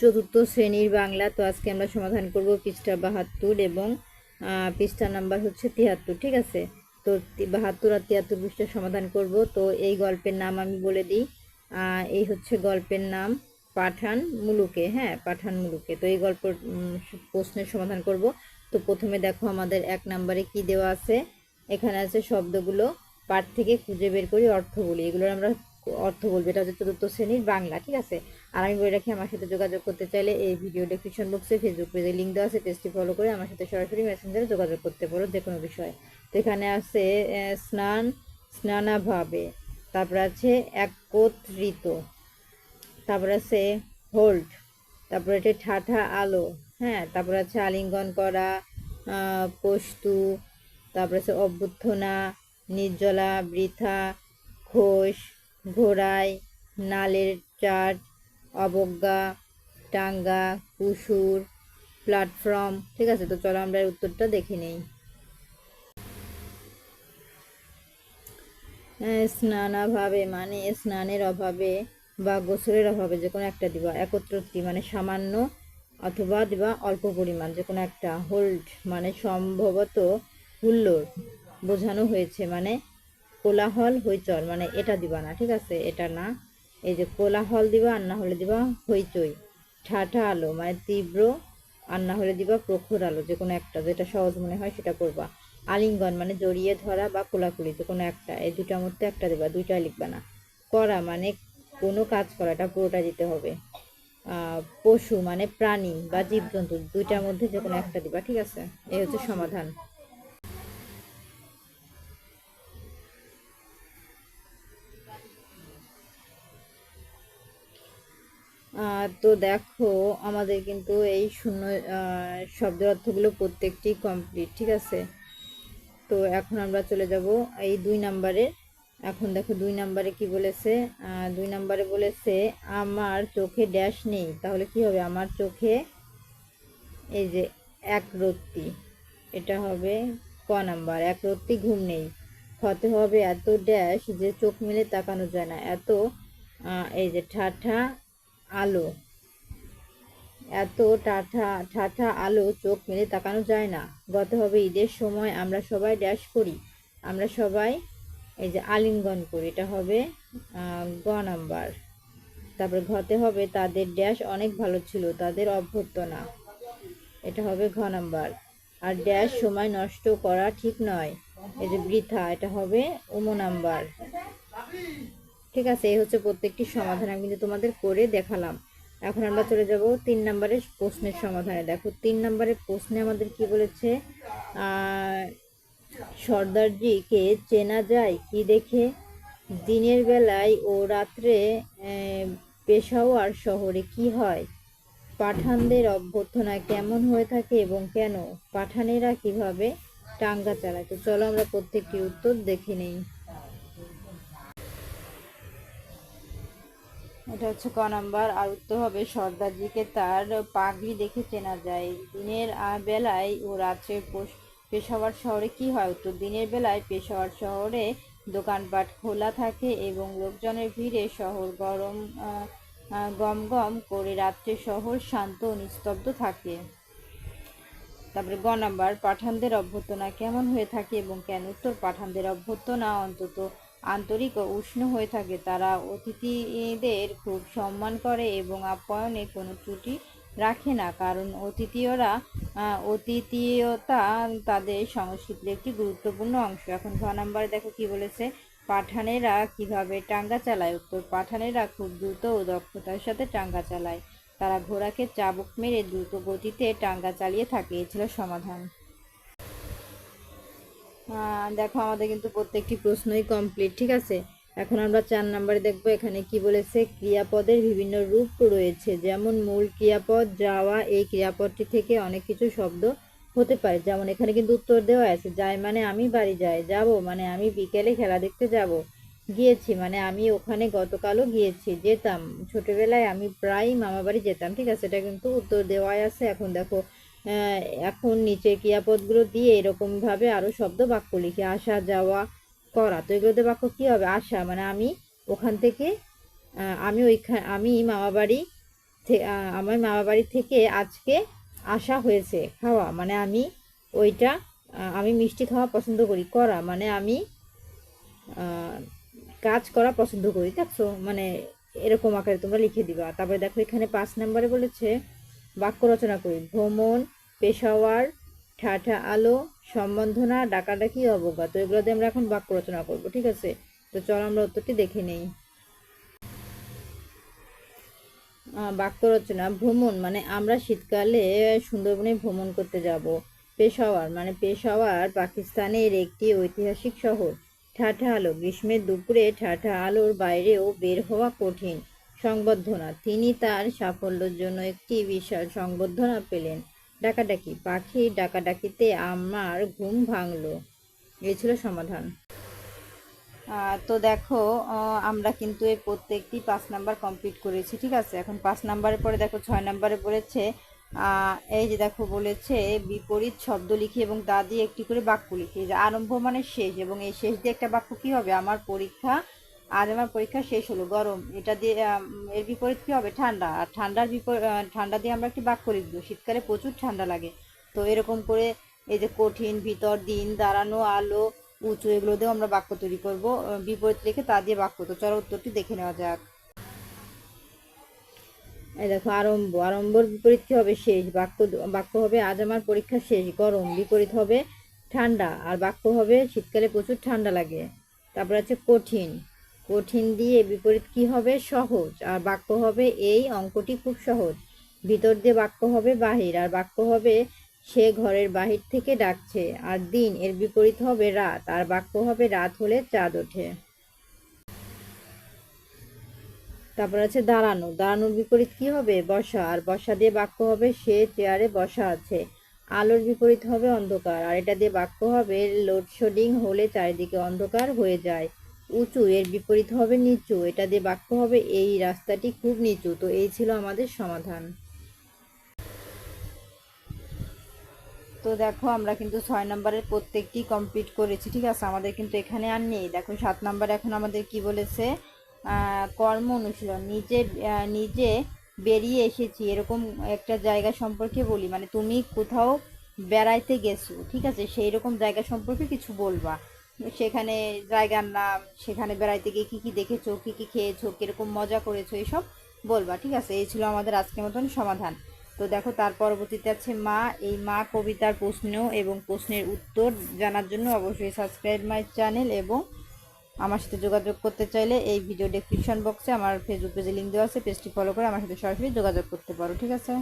চতুর্থ শ্রেণির বাংলা, তো আজকে আমরা সমাধান করব পৃষ্ঠা বাহাত্তর এবং পৃষ্ঠা নাম্বার হচ্ছে তিয়াত্তর, ঠিক আছে? তো বাহাত্তর আর তিয়াত্তর পৃষ্ঠা সমাধান করব। তো এই গল্পের নাম আমি বলে দিই। এই হচ্ছে গল্পের নাম পাঠান মুলুকে হ্যাঁ পাঠান মুলুকে। তো এই গল্প প্রশ্নের সমাধান করব। তো প্রথমে দেখো আমাদের এক নম্বরে কি দেওয়া আছে? এখানে আছে শব্দগুলো পাঠ থেকে খুঁজে বের করি অর্থ বলি। এগুলোর আমরা অর্থ বলব। এটা হচ্ছে চতুর্থ শ্রেণির বাংলা, ঠিক আছে? আর আমি বলে রাখি আমার সাথে যোগাযোগ করতে চাইলে এই ভিডিও ডেসক্রিপশন বক্সে ফেসবুক পেজে লিঙ্ক দেওয়া আছে পেজটি ফলো করে আমার সাথে সরাসরি মেসেঞ্জারে যোগাযোগ করতে পারো যে কোনো বিষয়ে। তো এখানে আছে স্নান, স্নানাভাবে। তারপর আছে একত্রিত। তারপর আছে হোল্ড তারপরে এটা ঠাঠা আলো। হ্যাঁ তারপর আছে আলিঙ্গন করা পস্তু তারপর আছে অভ্যর্থনা, নির্জলা, বৃথা, ঘোষ, ঘোড়ায়, নালের চাট অবজ্ঞা টাঙ্গা কুসুর প্ল্যাটফর্ম ঠিক আছে তো চলো আমরা উত্তরটা দেখে নেই। আহ, স্নানাভাবে মানে স্নানের অভাবে বা গোসলের অভাবে যে কোনো একটা দিবা একত্রটি মানে সামান্য অথবা দিবা অল্প পরিমাণ যে কোনো একটা হোল্ড মানে সম্ভবত হুল্লোড় বোঝানো হয়েছে মানে কোলাহল হইচল মানে এটা দিবা না ঠিক আছে? এটা না। এই যে কোলাহল দিবা, আর না হলে দিবা হইচই। ঠাঠা আলো মানে তীব্র, আর না হলে দিবা প্রখর আলো যে কোনো একটা, যেটা সহজ মনে হয় সেটা করবা। আলিঙ্গন মানে জড়িয়ে ধরা বা কোলাকুলি যে কোনো একটা, এই দুটার মধ্যে একটা দেবা দুইটা লিখবা না। করা মানে কোনো কাজ করা এটা পুরোটা দিতে হবে। পশু মানে প্রাণী বা জীবজন্তু, দুইটার মধ্যে যে কোনো একটা দিবা, ঠিক আছে? এই হচ্ছে সমাধান। তো দেখো, আমাদের কিন্তু এই শূন্য শব্দের অর্থগুলো প্রত্যেকটি কমপ্লিট ঠিক আছে? তো এখন আমরা চলে যাব এই দুই নাম্বারে এখন দেখো, দুই নাম্বারে কি বলেছে? দুই নাম্বারে বলেছে, আমার চোখে ড্যাশ নেই। তাহলে কি হবে? আমার চোখে এই যে এক রত্তি। এটা হবে ক নাম্বার এক রত্তি ঘুম নেই। হতে হবে এত ড্যাশ যে চোখ মিলে তাকানো যায় না। এত এই যে ঠাঠা আলো। এত টাঠা ঠাঠা আলো চোখ মেলে তাকানো যায় না। গত হবে, ঈদের সময় আমরা সবাই ড্যাশ করি। আমরা সবাই এই যে আলিঙ্গন করি। এটা হবে গ নাম্বার। তারপরে ঘতে হবে, তাদের ড্যাশ অনেক ভালো ছিল, তাদের অভ্যর্থনা। এটা হবে ঘ নাম্বার। আর ড্যাশ সময় নষ্ট করা ঠিক নয়। এই যে বৃথা, এটা হবে উম নাম্বার। ঠিক আছে এই হচ্ছে প্রত্যেকটি সমাধান আমি কিন্তু তোমাদের করে দেখালাম। এখন আমরা চলে যাব তিন নম্বরের প্রশ্নের সমাধানে। দেখো তিন নম্বরের প্রশ্নে আমাদের কি বলেছে? সর্দারজিকে চেনা যায় কি দেখে? দিনের বেলায় ও রাত্রে পেশাওয়ার শহরে কি হয়? পাঠানদের অভ্যর্থনা কেমন হয়ে থাকে এবং কেন? পাঠানেরা কীভাবে টাঙ্গা চালায়? তো চলো আমরা প্রত্যেকটি উত্তর দেখে নেই। এটা হচ্ছে ক নাম্বার, আর উত্তর হবে সর্দারজিকে। তার পাগড়ি দেখে চেনা যায়। দিনের বেলায় ও রাত্রে পোশ- পেশাওয়ার শহরে কি হয়? উত্তর, দিনের বেলায় পেশাওয়ার শহরে দোকানপাট খোলা থাকে এবং লোকজনের ভিড়ে শহর গরম গম গম করে রাত্রে শহর শান্ত ও নিস্তব্ধ থাকে। তারপরে গ নাম্বার, পাঠানদের অভ্যর্থনা কেমন হয়ে থাকে এবং কেন? উত্তর, পাঠানদের অভ্যর্থনা অন্তত আন্তরিক ও উষ্ণ হয়ে থাকে। তারা অতিথিদের খুব সম্মান করে এবং আপ্যায়নে কোনো ত্রুটি রাখে না, কারণ অতিথিয়রা অতিথিয়তা তাদের সংস্কৃতির একটি গুরুত্বপূর্ণ অংশ। এখন ঘ নাম্বারে দেখো কি বলেছে, পাঠানেরা কীভাবে টাঙ্গা চালায়? উত্তর, পাঠানেরা খুব দ্রুত ও দক্ষতার সাথে টাঙ্গা চালায়। তারা ঘোড়াকে চাবুক মেরে দ্রুত গতিতে টাঙ্গা চালিয়ে থাকে। এ ছিল সমাধান। দেখো আমাদের কিন্তু প্রত্যেকটি প্রশ্নই কমপ্লিট ঠিক আছে? এখন আমরা চার নাম্বারে দেখব এখানে কি বলেছে, ক্রিয়াপদের বিভিন্ন রূপ রয়েছে। যেমন মূল ক্রিয়াপদ, যাওয়া, এই ক্রিয়াপদটি থেকে অনেক কিছু শব্দ হতে পারে। যেমন এখানে কিন্তু উত্তর দেওয়া আছে, যাই মানে আমি বাড়ি যাই, যাব মানে আমি বিকেলে খেলা দেখতে যাব। গিয়েছি মানে আমি ওখানে গতকালও গিয়েছি, যেতাম। ছোটবেলায় আমি প্রায় মামা বাড়ি যেতাম, ঠিক আছে? এটা কিন্তু উত্তর দেওয়াই আছে। এখন দেখো এখন নিচে ক্রিয়াপদগুলো দিয়ে এরকমভাবে আরও শব্দ বাক্য লিখে, আসা, যাওয়া, করা। তো এগুলোতে বাক্য কী হবে? আসা মানে আমি ওখান থেকে আমি ওইখান আমি মামা বাড়ি আমার মামা বাড়ি থেকে আজকে আসা হয়েছে, খাওয়া। মানে আমি ওইটা আমি মিষ্টি খাওয়া পছন্দ করি, করা। মানে আমি কাজ করা পছন্দ করি, দেখছ? মানে এরকম আকারে তোমরা লিখে দিবা। তারপরে দেখো এখানে পাঁচ নম্বরে বলেছে, বাক্য রচনা করি, ভ্রমণ পেশাওয়ার ঠাঠা আলো, সম্বন্ধনা, ডাকাডাকি, অবজ্ঞা। তো এগুলো আমরা এখন বাক্য রচনা করব, ঠিক আছে? তো চলো আমরা উত্তরটি দেখে নেই। বাক্য রচনা, ভ্রমণ মানে আমরা শীতকালে সুন্দরবনে ভ্রমণ করতে যাব। পেশাওয়ার মানে পেশাওয়ার পাকিস্তানের একটি ঐতিহাসিক শহর। ঠাঠা আলো, গ্রীষ্মের দুপুরে ঠাঠা আলোর বাইরেও বের হওয়া কঠিন সংবর্ধনা। তিনি তার সাফল্যের জন্য একটি বিশাল সংবর্ধনা পেলেন। ডাকাডাকি পাখি ডাকাডাকিতে আমার ঘুম ভাঙলো। এই ছিল সমাধান। তো দেখো আমরা কিন্তু এই প্রত্যেকটি পাঁচ নাম্বার কমপ্লিট করেছি ঠিক আছে? এখন পাঁচ নাম্বারের পরে দেখো ছয় নাম্বারে আহ, এই যে দেখো বলেছে বিপরীত শব্দ লিখি এবং তা দিয়ে একটি করে বাক্য লিখি। যে আরম্ভ মানে শেষ এবং এই শেষ দিয়ে একটা বাক্য কি হবে? আমার পরীক্ষা আজ আমার পরীক্ষা শেষ হলো, গরম। এটা দিয়ে এর বিপরীত কী হবে? ঠান্ডা। আর ঠান্ডার বিপরীত ঠান্ডা দিয়ে আমরা একটি বাক্য লিখব। শীতকালে প্রচুর ঠান্ডা লাগে। তো এরকম করে এই যে কঠিন, ভিতর, দিন, দাঁড়ানো, আলো, উঁচু, এগুলো দিয়েও আমরা বাক্য তৈরি করব। বিপরীত লিখে তা দিয়ে বাক্য। তো চলো উত্তরটি দেখে নেওয়া যাক। এই দেখো, আরম্ভ। আরম্ভর বিপরীত কী হবে? শেষ। বাক্য বাক্য হবে, আজ আমার পরীক্ষা শেষ। গরম। বিপরীত হবে, ঠান্ডা। আর বাক্য হবে, শীতকালে প্রচুর ঠান্ডা লাগে। তারপর আছে, কঠিন। কঠিন দিয়ে বিপরীত কি হবে? সহজ। আর বাক্য হবে, এই অঙ্কটি খুব সহজ। ভিতর দিয়ে বাক্য হবে, বাহির। আর বাক্য হবে, সে ঘরের বাহির থেকে ডাকছে। আর দিন, এর বিপরীত হবে, রাত। আর বাক্য হবে, রাত হলে চাঁদ ওঠে। তারপর আছে, দাঁড়ানো। দাঁড়ানোর বিপরীত কি হবে? বসা। আর বসা দিয়ে বাক্য হবে, সে চেয়ারে বসা আছে। আলোর বিপরীত হবে, অন্ধকার। আর এটা দিয়ে বাক্য হবে, লোডশেডিং হলে চারিদিকে অন্ধকার হয়ে যায়। উঁচু, এর বিপরীত হবে নিচু। এটা দিয়ে বাক্য হবে, এই রাস্তাটি খুব নিচু। তো এই ছিল আমাদের সমাধান। তো দেখো, আমরা কিন্তু ছয় নম্বরের প্রত্যেকটি কমপ্লিট করেছি, ঠিক আছে? আমাদের কিন্তু এখানে আর নেই। দেখো, সাত নম্বর এখন আমাদের কি বলেছে? কর্ম অনুশীলন। নিজে নিজে বেরিয়ে এসেছি, এরকম একটা জায়গা সম্পর্কে বলি। মানে তুমি কোথাও বেড়াইতে গেছো, ঠিক আছে? সেই রকম জায়গা সম্পর্কে কিছু বলবা। সেখানে জায়গার নাম, সেখানে বেড়াইতে গিয়ে কী কী দেখেছ, কী কী খেয়েছো, কীরকম মজা করেছ, এসব বলবা, ঠিক আছে? এই ছিল আমাদের আজকের মতন সমাধান। তো দেখো, তার পরবর্তীতে আছে মা। এই মা কবিতার প্রশ্ন এবং প্রশ্নের উত্তর জানার জন্য অবশ্যই সাবস্ক্রাইব মাই চ্যানেল এবং আমার সাথে যোগাযোগ করতে চাইলে এই ভিডিও ডেসক্রিপশন বক্সে আমার ফেসবুক পেজে লিঙ্ক দেওয়া আছে। পেজটি ফলো করে আমার সাথে সরাসরি যোগাযোগ করতে পারো, ঠিক আছে?